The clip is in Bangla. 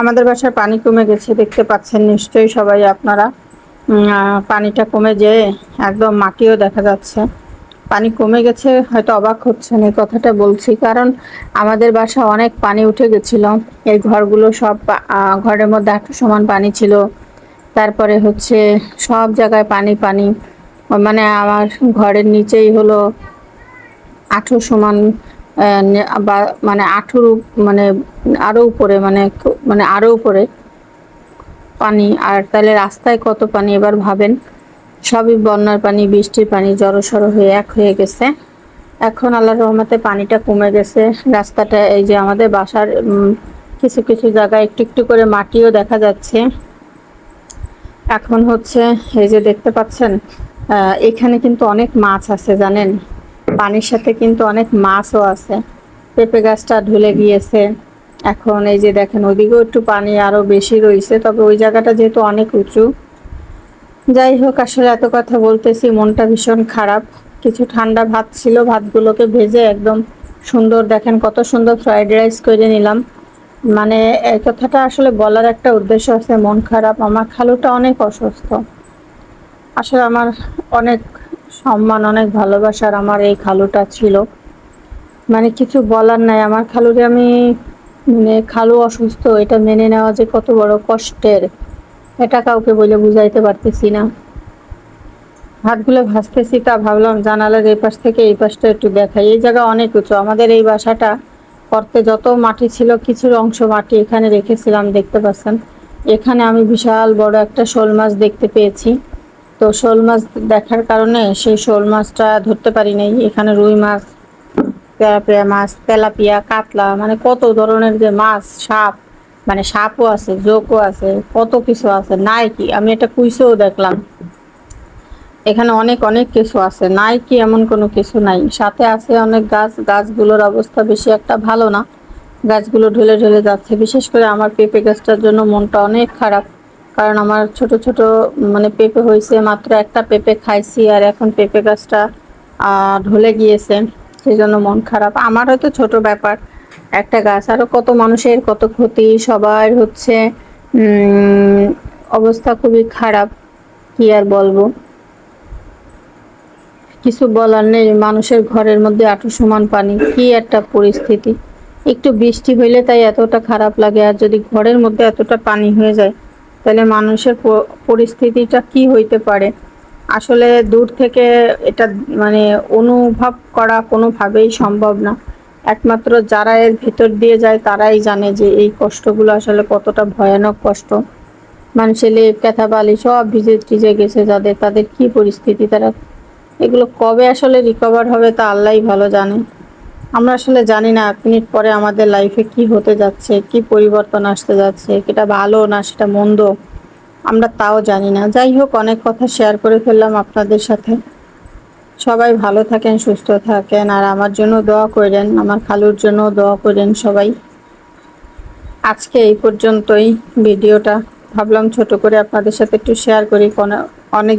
আমাদের বাসার পানি কমে গেছে, দেখতে পাচ্ছেন নিশ্চয়ই সবাই আপনারা। পানিটা কমে যেয়ে একদম মাটিও দেখা যাচ্ছে। পানি কমে গেছে, হয়তো অবাক হচ্ছেন এই কথাটা বলছি, কারণ আমাদের বাসা অনেক পানি উঠে গেছিল। এই ঘরগুলো সব ঘরের মধ্যে একটু সমান পানি ছিল। তারপরে হচ্ছে সব জায়গায় পানি পানি। মানে আমার ঘরের নিচেই হলো আঠো সমান বা- মানে আঠুর মানে আরও উপরে মানে মানে আরও উপরে পানি, আর তাহলে রাস্তায় কত পানি এবার ভাবেন? সবই বন্যার পানি, বৃষ্টির পানি, জড়সড় হয়ে এক হয়ে গেছে। এখন আল্লাহর রহমতে পানিটা কমে গেছে। রাস্তাটা, এই যে আমাদের বাসার কিছু কিছু জায়গায় একটু একটু করে মাটিও দেখা যাচ্ছে। এখন হচ্ছে, এই যে দেখতে পাচ্ছেন এখানে কিন্তু অনেক মাছ আছে, জানেন? পানির সাথে কিন্তু অনেক মাছও আছে। পেঁপে গাছটা ঢুলে গিয়েছে। এখন এই যে দেখেন, ওদিকেও একটু পানি আরও বেশি রয়েছে, তবে ওই জায়গাটা যেহেতু অনেক উঁচু। যাই হোক, আসলে এত কথা বলতেছি, মনটা ভীষণ খারাপ। কিছু ঠান্ডা ভাত ছিল, ভাতগুলোকে ভেজে একদম সুন্দর, দেখেন কত সুন্দর ফ্রাইড রাইস করে নিলাম। মানে এই কথাটা আসলে বলার একটা উদ্দেশ্য আছে, মন খারাপ। আমার খালুটা অনেক অসুস্থ। আসলে আমার অনেক সম্মান, অনেক ভালোবাসার আমার এই খালুটা ছিল। মানে কিছু বলার নাই। আমার খালুরে আমি মানে খালু অসুস্থ, এটা মেনে নেওয়া যে কত বড় কষ্টের। এটা কাউকে বলে বুঝাইতে পারতেছি না। ভাতগুলো ভাসতেছি তা ভাবলাম জানালার এই পাশ থেকে এই পাশটা একটু দেখাই। এই জায়গা অনেক উঁচু। আমাদের এই বাসাটা করতে যত মাটি ছিল, কিছুর অংশ মাটি এখানে রেখেছিলাম, দেখতে পাচ্ছেন। এখানে আমি বিশাল বড় একটা শোল মাছ দেখতে পেয়েছি। তো শোল মাছ দেখার কারণে সেই শোল মাছটা ধরতে পারি নাই। এখানে রুই মাছ তেলাপিয়া মাছ, তেলাপিয়া, কাতলা মানে কত ধরনের যে মাছ, সাপ মানে সাপও আছে, জোকও আছে, কত কিছু আছে নাই কি আমি একটা কুইসেও দেখলাম। এখানে অনেক অনেক কিছু আছে নাই কি এমন কোনো কিছু নাই। সাথে আছে অনেক গাছ, গাছগুলোর অবস্থা বেশি একটা ভালো না। গাছগুলো ঢলে ঢলে যাচ্ছে, বিশেষ করে আমার পেঁপে গাছটার জন্য মনটা অনেক খারাপ। কারণ আমার ছোট ছোট মানে পেঁপে হয়েছে, মাত্র একটা পেঁপে খাইছি আর এখন পেঁপে গাছটা ঢলে গিয়েছে সেই জন্য মন খারাপ। আমার হয়তো ছোট ব্যাপার, একটা গাছ। আরও কত মানুষের কত ক্ষতি, সবার হচ্ছে অবস্থা খুবই খারাপ, কি আর বলব? কিছু বলার নেই, মানুষের ঘরের মধ্যে আঁটু সমান পানি, কি একটা পরিস্থিতি। একটু বৃষ্টি হইলে তাই এতটা খারাপ লাগে, আর যদি ঘরের মধ্যে এতটা পানি হয়ে যায় তাহলে মানুষের পরিস্থিতিটা কি হইতে পারে? আসলে দূর থেকে এটা মানে অনুভব করা কোনোভাবেই সম্ভব না। একমাত্র যারা এর ভেতর দিয়ে যায় তারাই জানে যে এই কষ্টগুলো আসলে কতটা ভয়ানক কষ্ট। মানুষের লেপ ব্যথা বালি সব ভিজে টিজে গেছে যাদের, তাদের কি পরিস্থিতি, তারা এগুলো কবে আসলে রিকভার হবে তা আল্লাহ ভালো জানে। আমরা আসলে জানি না, এক মিনিট পরে আমাদের লাইফে কি হতে যাচ্ছে, কি পরিবর্তন আসতে যাচ্ছে, সেটা ভালো না, সেটা মন্দ, আমরা তাও জানি না। যাই হোক, অনেক কথা শেয়ার করে ফেললাম আপনাদের সাথে। সবাই ভালো থাকেন, সুস্থ থাকেন, আর আমার জন্য দোয়া করেন, আমার খালুর জন্য দোয়া করেন সবাই। আজকে এই পর্যন্তই ভিডিওটা। ভাবলাম ছোট করে আপনাদের সাথে একটু শেয়ার করি অনেক